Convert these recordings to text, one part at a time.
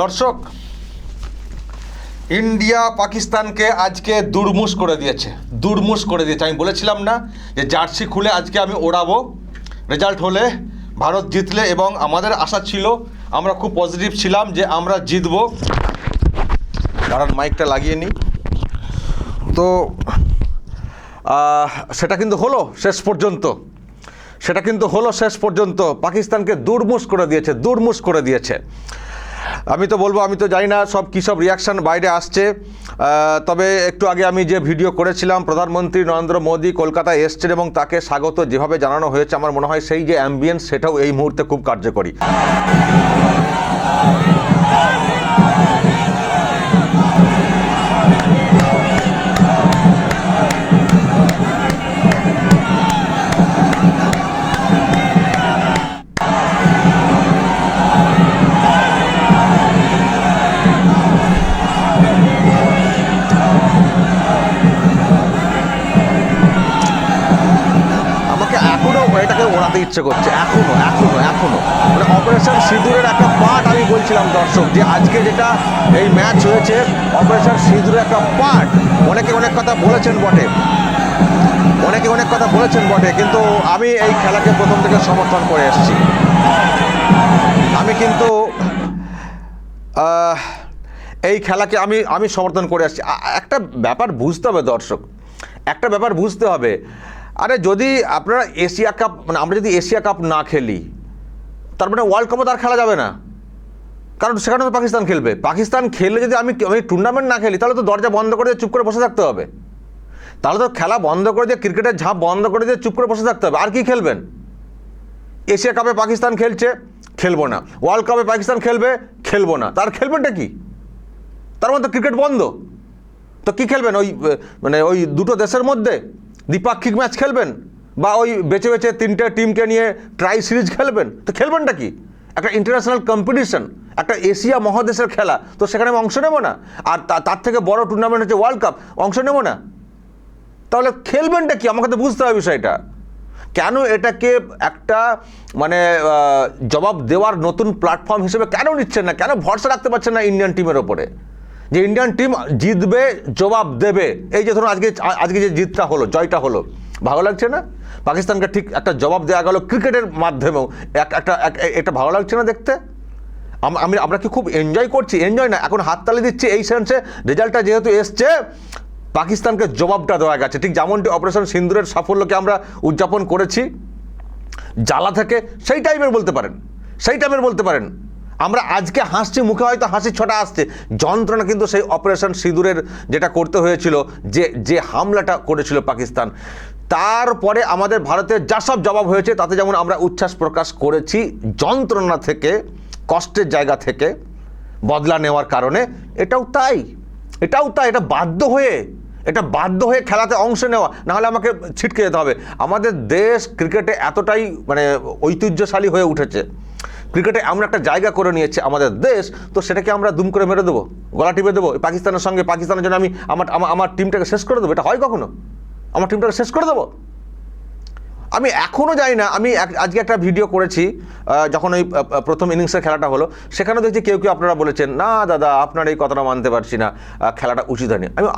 দর্শক, ইন্ডিয়া পাকিস্তানকে আজকে দুর্মুষ করে দিয়েছে। দুর্মুষ করে দিয়েছে। আমি বলেছিলাম না যে জার্সি খুলে আজকে আমি ওড়াবো। রেজাল্ট হলে ভারত জিতলে এবং আমাদের আশা ছিল, আমরা খুব পজিটিভ ছিলাম যে আমরা জিতবো। কারণ মাইকটা লাগিয়ে নিই। তো সেটা কিন্তু হলো শেষ পর্যন্ত। সেটা কিন্তু হলো শেষ পর্যন্ত। পাকিস্তানকে দুর্মুষ করে দিয়েছে, দুর্মুষ করে দিয়েছে। আমি তো বলব, আমি তো জানি না সব কী সব রিয়াকশান বাইরে আসছে। তবে একটু আগে আমি যে ভিডিও করেছিলাম, প্রধানমন্ত্রী নরেন্দ্র মোদী কলকাতায় এসছেন এবং তাকে স্বাগত যেভাবে জানানো হয়েছে, আমার মনে হয় সেই যে অ্যাম্বিয়েন্স সেটাও এই মুহূর্তে খুব কার্যকরী। ইচ্ছে করছে, এখনও এখনও এখনও। মানে অপারেশন সিঁদুরের একটা পার্ট আমি বলছিলাম দর্শক, যে আজকে যেটা এই ম্যাচ হয়েছে অপারেশন সিঁদুরের একটা পার্ট অনেকে অনেক কথা বলেছেন বটে। অনেকে অনেক কথা বলেছেন বটে, কিন্তু আমি এই খেলাকে প্রথম থেকে সমর্থন করে এসেছি। আমি কিন্তু এই খেলাকে আমি আমি সমর্থন করে আসছি। একটা ব্যাপার বুঝতে হবে দর্শক। একটা ব্যাপার বুঝতে হবে আরে যদি আপনারা এশিয়া কাপ মানে আমরা যদি এশিয়া কাপ না খেলি, তার মানে ওয়ার্ল্ড কাপও তার খেলা যাবে না। কারণ সেখানে তো পাকিস্তান খেলবে। পাকিস্তান খেললে যদি আমি আমি টুর্নামেন্ট না খেলি, তাহলে তো দরজা বন্ধ করে দিয়ে চুপ করে বসে থাকতে হবে। তাহলে তো খেলা বন্ধ করে দিয়ে, ক্রিকেটের ঝাঁপ বন্ধ করে দিয়ে চুপ করে বসে থাকতে হবে। আর কি খেলবেন? এশিয়া কাপে পাকিস্তান খেলছে, খেলব না। ওয়ার্ল্ড কাপে পাকিস্তান খেলবে, খেলব না। তার খেলবেনটা কি? তার মধ্যে ক্রিকেট বন্ধ। তো কি খেলবেন? ওই মানে ওই দুটো দেশের মধ্যে? দ্বিপাক্ষিক ম্যাচ খেলবেন? বা ওই বেছে বেছে তিনটে টিমকে নিয়ে ট্রাই সিরিজ খেলবেন? তো খেলবেনটা কি? একটা ইন্টারন্যাশনাল কম্পিটিশন একটা এশিয়া মহাদেশের খেলা, তো সেখানে আমি অংশ নেব না? আর তার থেকে বড় টুর্নামেন্ট হচ্ছে ওয়ার্ল্ড কাপ অংশ নেব না? তাহলে খেলবেনটা কি? আমাকে তো বুঝতে হবে বিষয়টা। কেন এটাকে একটা মানে জবাব দেওয়ার নতুন প্ল্যাটফর্ম হিসেবে কেন নিচ্ছেন না? কেন ভরসা রাখতে পারছেন না ইন্ডিয়ান টিমের ওপরে? যে ইন্ডিয়ান টিম জিতবে, জবাব দেবে। এই যে ধরুন আজকে আজকে যে জিতটা হলো, জয়টা হলো, ভালো লাগছে না? পাকিস্তানকে ঠিক একটা জবাব দেওয়া গেল ক্রিকেটের মাধ্যমেও। এক একটা এক- এটা ভালো লাগছে না দেখতে? আমি আমরা কি খুব এনজয় করছি? এনজয় না, এখন হাততালি দিচ্ছি এই সেন্সে রেজাল্টটা যেহেতু এসছে, পাকিস্তানকে জবাবটা দেওয়া গেছে। ঠিক যেমনটি অপারেশন সিন্দুরের সাফল্যকে আমরা উদযাপন করেছি। জ্বালা থেকে সেই টাইমের বলতে পারেন। সেই টাইমের বলতে পারেন। আমরা আজকে হাসছি, মুখে হয়তো হাসি ছটা আসছে। যন্ত্রণা কিন্তু সেই অপারেশন সিঁদুরের যেটা করতে হয়েছিল, যে যে হামলাটা করেছিল পাকিস্তান। তারপরে আমাদের ভারতের যা সব জবাব হয়েছে, তাতে যেমন আমরা উচ্ছ্বাস প্রকাশ করেছি, যন্ত্রণা থেকে, কষ্টের জায়গা থেকে বদলা নেওয়ার কারণে, এটাও তাই। এটাও তাই, এটা বাধ্য হয়ে, এটা বাধ্য হয়ে খেলাতে অংশ নেওয়া, নাহলে আমাকে ছিটকে যেতে হবে। আমাদের দেশ ক্রিকেটে এতটাই মানে ঐতিহ্যশালী হয়ে উঠেছে। ক্রিকেটে এমন একটা জায়গা করে নিয়েছে আমাদের দেশ, তো সেটাকে আমরা দুম করে মেরে দেবো, গলা টিপে দেবো। পাকিস্তানের সঙ্গে, পাকিস্তানের জন্য আমি আমার, আমার- টিমটাকে শেষ করে দেবো, এটা হয় কখনো? আমার টিমটাকে শেষ করে দেবো? আমি এখনও জানি না, আমি আজকে একটা ভিডিও করেছি যখন ওই প্রথম ইনিংসের খেলাটা হলো সেখানে দেখছি কেউ কেউ আপনারা বলেছেন, না দাদা, আপনার এই কথাটা মানতে পারছি না খেলাটা উচিত হয়নি। আমি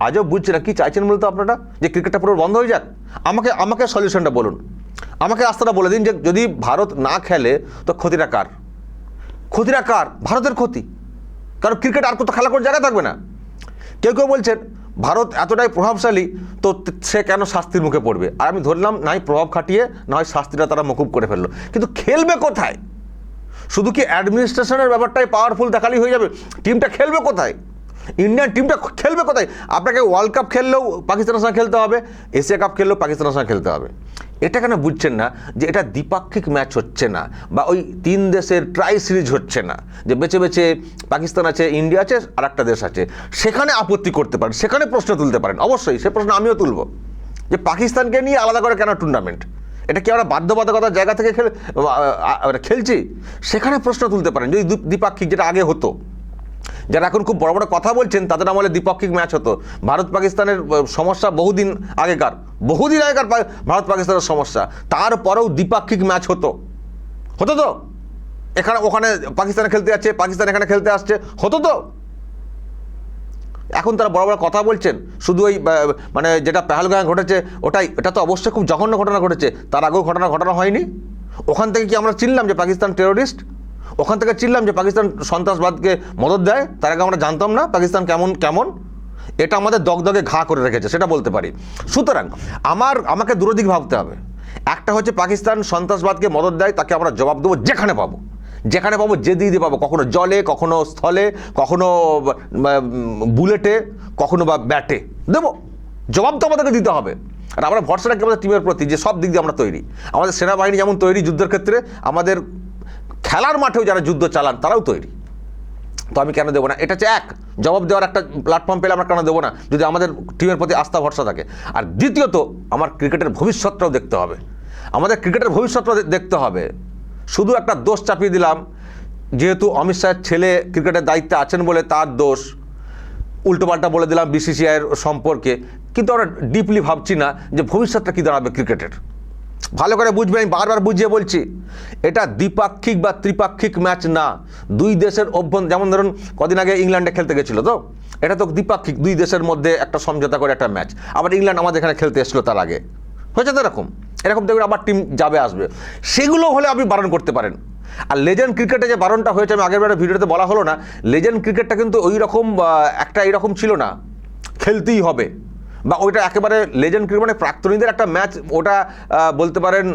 আজও বুঝছি না, কী চাইছেন বলতো আপনারা? যে ক্রিকেটটা পুরো বন্ধ হয়ে যাক। আমাকে আমাকে সলিউশনটা বলুন। আমাকে রাস্তাটা বলে দিন যে যদি ভারত না খেলে, তো ক্ষতিটা কার? ক্ষতিটা কার? ভারতের ক্ষতি। কারণ ক্রিকেট আর কোথাও খেলা করে জায়গা থাকবে না। কেউ কেউ বলছেন, ভারত এতটাই প্রভাবশালী, তো সে কেন শাস্তির মুখে পড়বে? আর আমি ধরলাম নাই প্রভাব খাটিয়ে, না হয় শাস্তিটা তারা মকুব করে ফেলল। কিন্তু খেলবে কোথায়? শুধু কি অ্যাডমিনিস্ট্রেশনের ব্যাপারটাই পাওয়ারফুল দেখালেই হয়ে যাবে? টিমটা খেলবে কোথায়? ইন্ডিয়ান টিমটা খেলবে কোথায়? আপনাকে ওয়ার্ল্ড কাপ খেললেও পাকিস্তানের সঙ্গে খেলতে হবে এশিয়া কাপ খেললেও পাকিস্তানের সঙ্গে খেলতে হবে। এটা কেন বুঝছেন না যে এটা দ্বিপাক্ষিক ম্যাচ হচ্ছে না বা ওই তিন দেশের ট্রাই সিরিজ হচ্ছে না? যে বেছে বেছে পাকিস্তান আছে ইন্ডিয়া আছে আর একটা দেশ আছে। সেখানে আপত্তি করতে পারেন, সেখানে প্রশ্ন তুলতে পারেন। অবশ্যই সে প্রশ্ন আমিও তুলব। যে পাকিস্তানকে নিয়ে আলাদা করে কেন টুর্নামেন্ট এটা কি আমরা বাধ্যবাধকতার জায়গা থেকে খেলে আ- খেলছি? সেখানে প্রশ্ন তুলতে পারেন। যদি দ্বিপাক্ষিক যেটা আগে হতো। যারা এখন খুব বড় বড় কথা বলছেন, তাদের আমলে দ্বিপাক্ষিক ম্যাচ হতো। ভারত পাকিস্তানের সমস্যা বহুদিন আগেকার বহুদিন আগেকার ভারত পাকিস্তানের সমস্যা। তারপরেও দ্বিপাক্ষিক ম্যাচ হতো। হতো তো? এখানে, ওখানে পাকিস্তানে খেলতে যাচ্ছে, পাকিস্তান এখানে খেলতে আসছে, হতো তো? এখন তারা বড় বড় কথা বলছেন, শুধু ওই মানে যেটা পেহালগাঁয়ে ঘটেছে, ওটাই। এটা তো অবশ্যই খুব জঘন্য ঘটনা ঘটেছে। তার আগেও ঘটনা ঘটনা হয়নি। ওখান থেকে কি আমরা চিনলাম যে পাকিস্তান টেরোরিস্ট ওখান থেকে চিনলাম যে পাকিস্তান সন্ত্রাসবাদকে মদত দেয়, তার আগে আমরা জানতাম না পাকিস্তান কেমন কেমন। এটা আমাদের দগদগে ঘা করে রেখেছে, সেটা বলতে পারি। সুতরাং আমার, আমাকে দুরদিক ভাবতে হবে। একটা হচ্ছে পাকিস্তান সন্ত্রাসবাদকে মদত দেয়, তাকে আমরা জবাব দেবো যেখানে পাবো। যেখানে পাবো যে দিয়ে দিয়ে পাবো, কখনো জলে, কখনো স্থলে, কখনো বুলেটে, কখনো বা ব্যাটে। দেবো। জবাব তো আমাদেরকে দিতে হবে। আর আমরা ভরসা রাখি আমাদের টিমের প্রতি যে সব দিক দিয়ে আমরা তৈরি। আমাদের সেনাবাহিনী যেমন তৈরি যুদ্ধের ক্ষেত্রে, আমাদের খেলার মাঠেও যারা যুদ্ধ চালান, তারাও তৈরি। তো আমি কেন দেবো না? এটা হচ্ছে এক। জবাব দেওয়ার একটা প্ল্যাটফর্ম পেলে আমরা কেন দেবো না? যদি আমাদের টিমের প্রতি আস্থা, ভরসা থাকে। আর দ্বিতীয়ত, আমার ক্রিকেটের ভবিষ্যৎটাও দেখতে হবে। আমাদের ক্রিকেটের ভবিষ্যৎটা দেখতে হবে। শুধু একটা দোষ চাপিয়ে দিলাম, যেহেতু অমিত শাহের ছেলে ক্রিকেটের দায়িত্বে আছেন বলে তার দোষ। উল্টোপাল্টা বলে দিলাম বিসিসিআইয়ের সম্পর্কে। কিন্তু আমরা ডিপলি ভাবছি না যে ভবিষ্যৎটা কী দাঁড়াবে ক্রিকেটের। ভালো করে বুঝবে, আমি বারবার বুঝিয়ে বলছি। এটা দ্বিপাক্ষিক বা ত্রিপাক্ষিক ম্যাচ না। দুই দেশের অভ্যন্তর যেমন ধরুন, কদিন আগে ইংল্যান্ডে খেলতে গেছিল তো? এটা তো দ্বিপাক্ষিক, দুই দেশের মধ্যে একটা সমঝোতা করে একটা ম্যাচ। আবার ইংল্যান্ড আমাদের এখানে খেলতে এসেছিল তার আগে। হয়েছে তো এরকম? এরকম দেখবেন আবার টিম যাবে, আসবে। সেগুলো হলে আপনি বারণ করতে পারেন। আর লেজেন্ড ক্রিকেটে যে বারণটা হয়েছে, আমি আগের বারে ভিডিওতে বলা হলো না লেজেন্ড ক্রিকেটটা কিন্তু ওই রকম একটা এরকম ছিল না। খেলতেই হবে। বা ওইটা একেবারে লেজেন্ড ক্রিকেট মানে প্রাক্তনীদের একটা ম্যাচ ওটা বলতে পারেন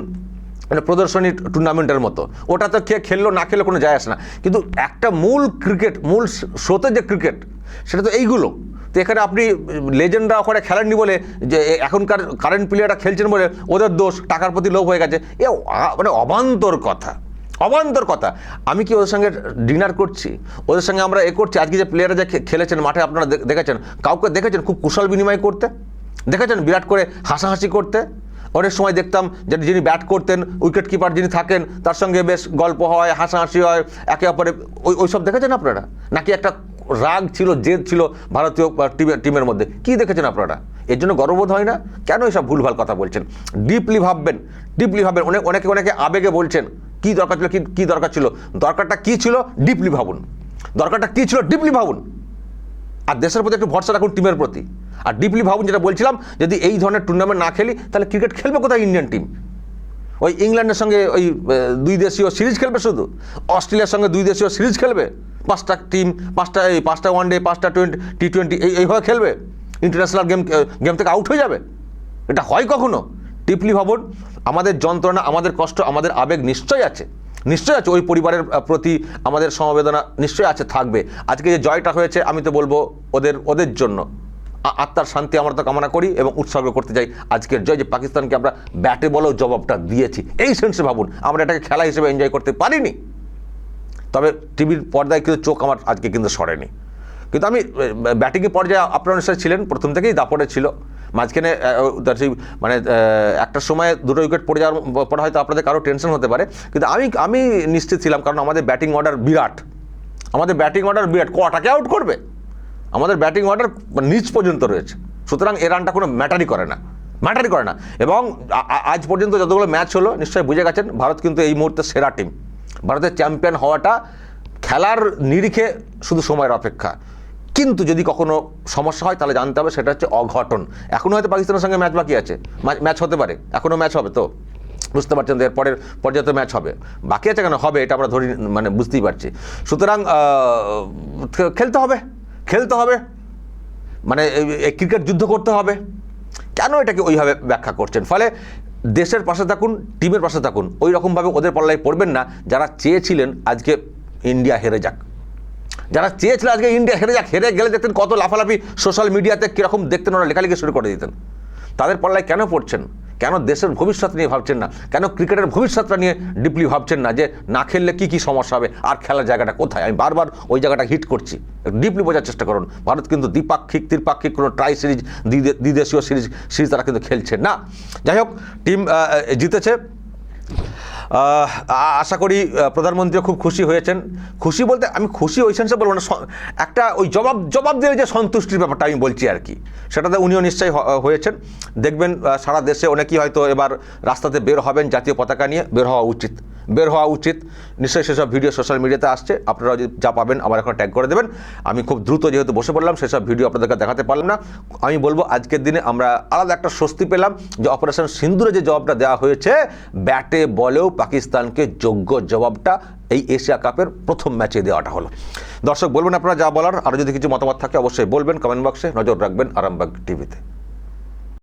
মানে প্রদর্শনী টুর্নামেন্টের মতো। ওটা তো কে খেললো, না খেললো কোনো যায় আসে না। কিন্তু একটা মূল ক্রিকেট মূল স্রোতে যে ক্রিকেট সেটা তো এইগুলো। তো এখানে আপনি লেজেন্ডরা ওখানে খেলেননি বলে, যে এখনকার কারেন্ট প্লেয়াররা খেলছেন বলে ওদের দোষ, টাকার প্রতি লোভ হয়ে গেছে। এ মানে অবান্তর কথা। অবান্তর কথা। আমি কি ওদের সঙ্গে ডিনার করছি? ওদের সঙ্গে আমরা এ করছি? আজকে যে প্লেয়াররা যে খেলেছেন, মাঠে আপনারা দেখেছেন? কাউকে দেখেছেন খুব কুশল বিনিময় করতে? দেখেছেন বিরাট করে হাসাহাসি করতে? অনেক সময় দেখতাম যে যিনি ব্যাট করতেন উইকেট কিপার যিনি থাকেন, তার সঙ্গে বেশ গল্প হয়, হাসাহাসি হয়, একে অপরে ওই ওইসব দেখেছেন আপনারা? নাকি একটা রাগ ছিল, জেদ ছিল ভারতীয় টিমের টিমের মধ্যে? কি দেখেছেন আপনারা? এর জন্য গর্ববোধ হয় না? কেন এসব ভুলভাল কথা বলছেন? ডিপলি ভাববেন ডিপলি ভাববেন। অনেক অনেকে অনেকে আবেগে বলছেন কি দরকার ছিল, কি দরকার ছিল? দরকারটা কি ছিল? ডিপলি ভাবুন। দরকারটা কি ছিল? ডিপলি ভাবুন। আর দেশের প্রতি একটু ভরসা রাখুন টিমের প্রতি। আর ডিপলি ভাবুন, যেটা বলছিলাম, যদি এই ধরনের টুর্নামেন্ট না খেলি, তাহলে ক্রিকেট খেলবে কোথায় ইন্ডিয়ান টিম ওই ইংল্যান্ডের সঙ্গে ওই দুই দেশীয় সিরিজ খেলবে শুধু? অস্ট্রেলিয়ার সঙ্গে দুই দেশীয় সিরিজ খেলবে? পাঁচটা টিম পাঁচটা, এই, পাঁচটা ওয়ান ডে পাঁচটা টোয়েন্টি টি টোয়েন্টি এই, এইভাবে খেলবে? ইন্টারন্যাশনাল গেম গেম থেকে আউট হয়ে যাবে? এটা হয় কখনো? টিপলি ভাবুন, আমাদের যন্ত্রণা, আমাদের কষ্ট, আমাদের আবেগ নিশ্চয়ই আছে। নিশ্চয়ই আছে, ওই পরিবারের প্রতি আমাদের সমবেদনা নিশ্চয়ই আছে, থাকবে। আজকে যে জয়টা হয়েছে, আমি তো বলব ওদের ওদের জন্য। আত্মার শান্তি আমরা তো কামনা করি এবং উৎসর্গ করতে চাই। আজকের জয় যে পাকিস্তানকে আমরা ব্যাটে বলেও জবাবটা দিয়েছি। এই সেন্সে ভাবুন, আমরা এটাকে খেলা হিসেবে এনজয় করতে পারিনি। তবে টিভির পর্দায় কিন্তু চোখ আমার আজকে কিন্তু সরেনি। কিন্তু আমি ব্যাটিংয়ের পর্যায়ে আপনার ছিলেন, প্রথম থেকেই দাপটে ছিল। মাঝখানে মানে একটা সময় দুটো উইকেট পড়ে যাওয়ার পরে হয়তো আপনাদের কারও টেনশন হতে পারে। কিন্তু আমি আমি নিশ্চিত ছিলাম, কারণ আমাদের ব্যাটিং অর্ডার বিরাট। আমাদের ব্যাটিং অর্ডার বিরাট। কটাকে আউট করবে? আমাদের ব্যাটিং অর্ডার নিচ পর্যন্ত রয়েছে। সুতরাং এ রানটা কোনো ম্যাটারই করে না। ম্যাটারই করে না। এবং আজ পর্যন্ত যতগুলো ম্যাচ হলো, নিশ্চয়ই বুঝে গেছেন, ভারত কিন্তু এই মুহূর্তে সেরা টিম ভারতের চ্যাম্পিয়ন হওয়াটা খেলার নিরিখে শুধু সময়ের অপেক্ষা। কিন্তু যদি কখনো সমস্যা হয়, তাহলে জানতে হবে সেটা হচ্ছে অঘটন। এখনও হয়তো পাকিস্তানের সঙ্গে ম্যাচ বাকি আছে। ম্যাচ হতে পারে। এখনও ম্যাচ হবে তো। বুঝতে পারছেন এর পরের পর্যায়ে তো ম্যাচ হবে। বাকি আছে কেন? হবে, এটা আমরা ধরি মানে বুঝতেই পারছি। সুতরাং খেলতে হবে। খেলতে হবে। মানে ক্রিকেট যুদ্ধ করতে হবে। কেন এটাকে ওইভাবে ব্যাখ্যা করছেন? ফলে দেশের পাশে থাকুন টিমের পাশে থাকুন। ওই রকমভাবে ওদের পাল্লায় পড়বেন না। যারা চেয়েছিলেন, আজকে ইন্ডিয়া হেরে যাক। যারা চেয়েছিল আজকে ইন্ডিয়া হেরে যাক, হেরে গেলে দেখতেন কত লাফালাফি সোশ্যাল মিডিয়াতে কীরকম দেখতেন ওরা, লেখালেখি শুরু করে দিতেন। তাদের পাল্লায় কেন পড়ছেন? কেন দেশের ভবিষ্যৎ নিয়ে ভাবছেন না? কেন ক্রিকেটের ভবিষ্যৎটা নিয়ে ডিপলি ভাবছেন না যে না খেললে কি কি সমস্যা হবে আর খেলার জায়গাটা কোথায়? আমি বারবার ওই জায়গাটা হিট করছি। ডিপলি বোঝার চেষ্টা করুন। ভারত কিন্তু দ্বিপাক্ষিক, ত্রিপাক্ষিক কোনো ট্রাই সিরিজ দ্বিদেশীয় সিরিজ সিরিজ তারা কিন্তু খেলছে না। যাই হোক টিম জিতেছে। আশা করি প্রধানমন্ত্রীও খুব খুশি হয়েছেন। খুশি বলতে আমি খুশি ওই সেন্সে বলব না একটা ওই জবাব জবাব দিলে যে সন্তুষ্টির ব্যাপারটা আমি বলছি আর কি। সেটাতে উনিও নিশ্চয়ই হয়েছেন। দেখবেন সারা দেশে অনেকেই হয়তো এবার রাস্তাতে বের হবেন জাতীয় পতাকা নিয়ে, বের হওয়া উচিত। বের হওয়া উচিত। নিশ্চয়ই সেসব ভিডিও সোশ্যাল মিডিয়াতে আসছে। আপনারা যা পাবেন, আমার এখন ট্যাগ করে দেবেন। আমি খুব দ্রুত যেহেতু বসে পড়লাম, সেসব ভিডিও আপনাদেরকে দেখাতে পারলাম না। আমি বলব, আজকের দিনে আমরা আলাদা একটা স্বস্তি পেলাম যে অপারেশন সিন্দুরে যে জবাবটা দেওয়া হয়েছে, ব্যাটে বলেও পাকিস্তানকে যোগ্য জবাবটা এই এশিয়া কাপের প্রথম ম্যাচে দেওয়াটা হলো। দর্শক, বলবেন আপনারা যা বলার আরও যদি কিছু মতামত থাকে অবশ্যই বলবেন কমেন্ট বক্সে নজর রাখবেন আরামবাগ টিভিতে